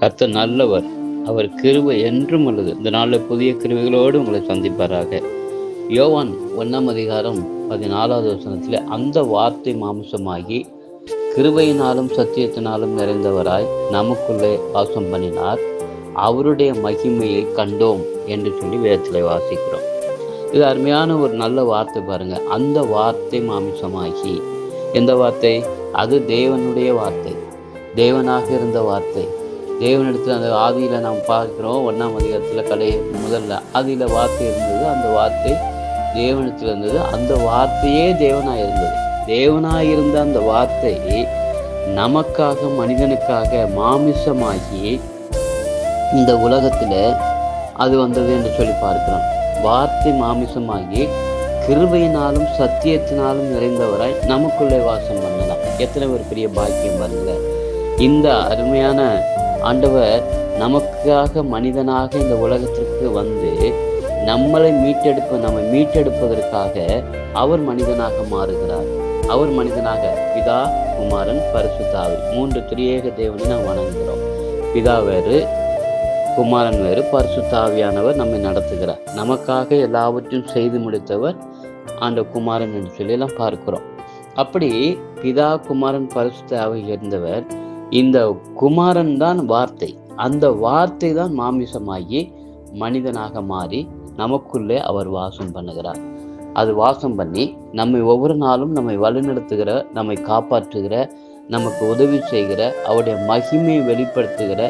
கர்த்தர் நல்லவர். அவர் கிருபை என்றும் உள்ளது. இந்த நாளில் புதிய கிருவைகளோடு உங்களை சந்திப்பாராக. யோவான் ஒன்றாம் அதிகாரம் பதினாலாவது வசனத்தில் அந்த வார்த்தை மாம்சமாகி கிருபையினாலும் சத்தியத்தினாலும் நிறைந்தவராய் நமக்குள்ளே வாசம் பண்ணினார். அவருடைய மகிமையை கண்டோம் என்று சொல்லி வேதத்தில் வாசிக்கிறோம். இது அருமையான ஒரு நல்ல வார்த்தை பாருங்க. அந்த வார்த்தை மாமிசமாகி. எந்த வார்த்தை? அது தேவனுடைய வார்த்தை. தேவனாக இருந்த வார்த்தை. தேவனிடத்தில் அந்த ஆதியில் நாம் பார்க்குறோம். ஒன்றாம் அதிகாரத்தில் கடை முதல்ல ஆதியில் வார்த்தை இருந்தது. அந்த வார்த்தை தேவனிடத்தில் இருந்தது. அந்த வார்த்தையே தேவனாக இருந்தது. தேவனாக இருந்த அந்த வார்த்தை நமக்காக மனிதனுக்காக மாமிசமாகி இந்த உலகத்தில் அது வந்தது என்று சொல்லி பார்க்கிறோம். வார்த்தை மாமிசமாகி கிருபையினாலும் சத்தியத்தினாலும் நிறைந்தவராய் நமக்குள்ளே வாசம் பண்ணலாம். எத்தனை ஒரு பெரிய பாக்கியம் பாருங்க இந்த அருமையான ஆண்டவர் நமக்காக மனிதனாக இந்த உலகத்திற்கு வந்து நம்மளை மீட்டெடுப்ப நம்மை மீட்டெடுப்பதற்காக அவர் மனிதனாக மாறுகிறார். அவர் மனிதனாக பிதா குமாரன் பரிசுத்தாவி. மூன்று திரியேக தேவனை நாம் வணங்குகிறோம். பிதா வேறு குமாரன் வேறு பரிசுத்தாவியானவர் நம்மை நடத்துகிறார். நமக்காக எல்லாவற்றையும் செய்து முடித்தவர் ஆண்ட குமாரன் என்று சொல்லி எல்லாம் பார்க்கிறோம். அப்படி பிதா குமாரன் பரிசுத்தாவி இருந்தவர் இந்த குமாரன் தான் வார்த்தை. அந்த வார்த்தை தான் மாமிசமாகி மனிதனாக மாறி நமக்குள்ளே அவர் வாசம் பண்ணுகிறார். அது வாசம் பண்ணி நம்மை ஒவ்வொரு நாளும் நம்மை வழிநடத்துகிற நம்மை காப்பாற்றுகிற நமக்கு உதவி செய்கிற அவருடைய மகிமையை வெளிப்படுத்துகிற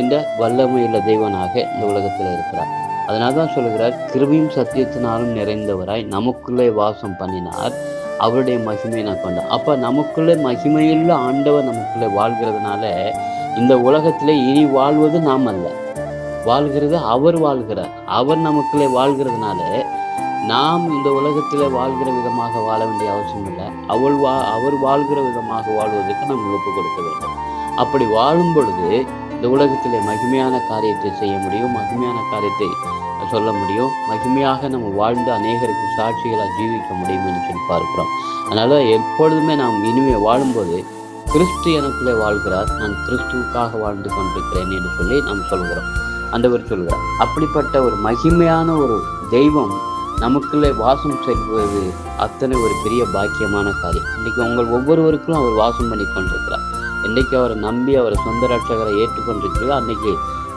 என்ற வல்லமையுள்ள தெய்வனாக இந்த உலகத்தில் இருக்கிறார். அதனால தான் சொல்கிறார் கிருபியும் சத்தியத்தினாலும் நிறைந்தவராய் நமக்குள்ளே வாசம் பண்ணினார். அவருடைய மகிமையை நான் கொண்டேன். அப்போ நமக்குள்ளே மகிமையுள்ள ஆண்டவர் நமக்குள்ளே வாழ்கிறதுனால இந்த உலகத்தில் இனி வாழ்வது நாம் அல்ல. வாழ்கிறது அவர் வாழ்கிறார். அவர் நமக்குள்ளே வாழ்கிறதுனால நாம் இந்த உலகத்தில் வாழ்கிற விதமாக வாழ வேண்டிய அவசியம் இல்லை. அவள் வா அவர் வாழ்கிற விதமாக வாழ்வதற்கு நாம் ஒப்பு கொடுக்க வேண்டும். அப்படி வாழும் பொழுது இந்த உலகத்தில் மகிமையான காரியத்தை செய்ய முடியும். மகிமையான காரியத்தை சொல்ல முடியும் மகிமையாக நம்ம வாழ்ந்து அநேகருக்கு சாட்சிகளாக ஜீவிக்க முடியும் என்று சொல்லி பார்க்கிறோம். அதனால் எப்பொழுதுமே நாம் இனிமே வாழும்போது கிறிஸ்து எனக்குள்ளே வாழ்கிறார். நான் கிறிஸ்துவுக்காக வாழ்ந்து கொண்டிருக்கிறேன் என்று சொல்லி நாம் சொல்கிறோம். அந்தவர் சொல்கிறார் அப்படிப்பட்ட ஒரு மகிமையான ஒரு தெய்வம் நமக்குள்ளே வாசம் செல்வது அத்தனை ஒரு பெரிய பாக்கியமான காரியம். இன்றைக்கி உங்கள் ஒவ்வொருவருக்கும் அவர் வாசம் பண்ணி கொண்டிருக்கிறார். என்னைக்கு அவரை நம்பி அவரை சொந்த ரட்சகரை ஏற்றுக்கொண்டிருக்கிறீர்களோ அன்றைக்கி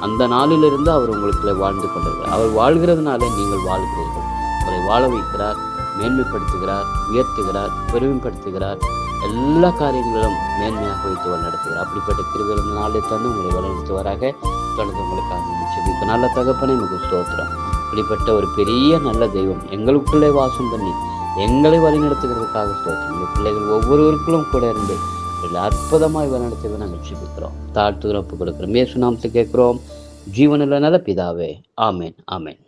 அந்த நாளிலிருந்து அவர் உங்களுக்குள்ளே வாழ்ந்து கொண்டிருக்கிறார். அவர் வாழ்கிறதுனாலே நீங்கள் வாழ்கிறீர்கள். அவரை வாழ வைக்கிறார் மேன்மைப்படுத்துகிறார் உயர்த்துகிறார் பெருமைப்படுத்துகிறார். எல்லா காரியங்களிலும் மேன்மையாக வைத்து வழிநடத்துகிறார் அப்படிப்பட்ட கிருவிகள் இந்த நாளை தந்து உங்களை வழிநடத்துவராக. தொடர்ந்து உங்களுக்காக இப்போ நல்ல தகப்பனை நமக்கு ஸ்தோத்திரம். இப்படிப்பட்ட ஒரு பெரிய நல்ல தெய்வம் எங்களுக்குள்ளே வாசம் பண்ணி எங்களை வழிநடத்துகிறதுக்காக ஸ்தோத்திரம். இந்த பிள்ளைகள் ஒவ்வொருவருக்குள்ளும் கூட இருந்து இவர்களை அற்புதமாய் நடத்தவே நாங்கள் ஜெபிக்கிறோம் தாழ்த்துகிறோம் ஒப்பு கொடுக்குறோம் இயேசு நாமத்தை கேட்குறோம். ஜீவனில் நல்ல பிதாவே. ஆமேன் ஆமேன்.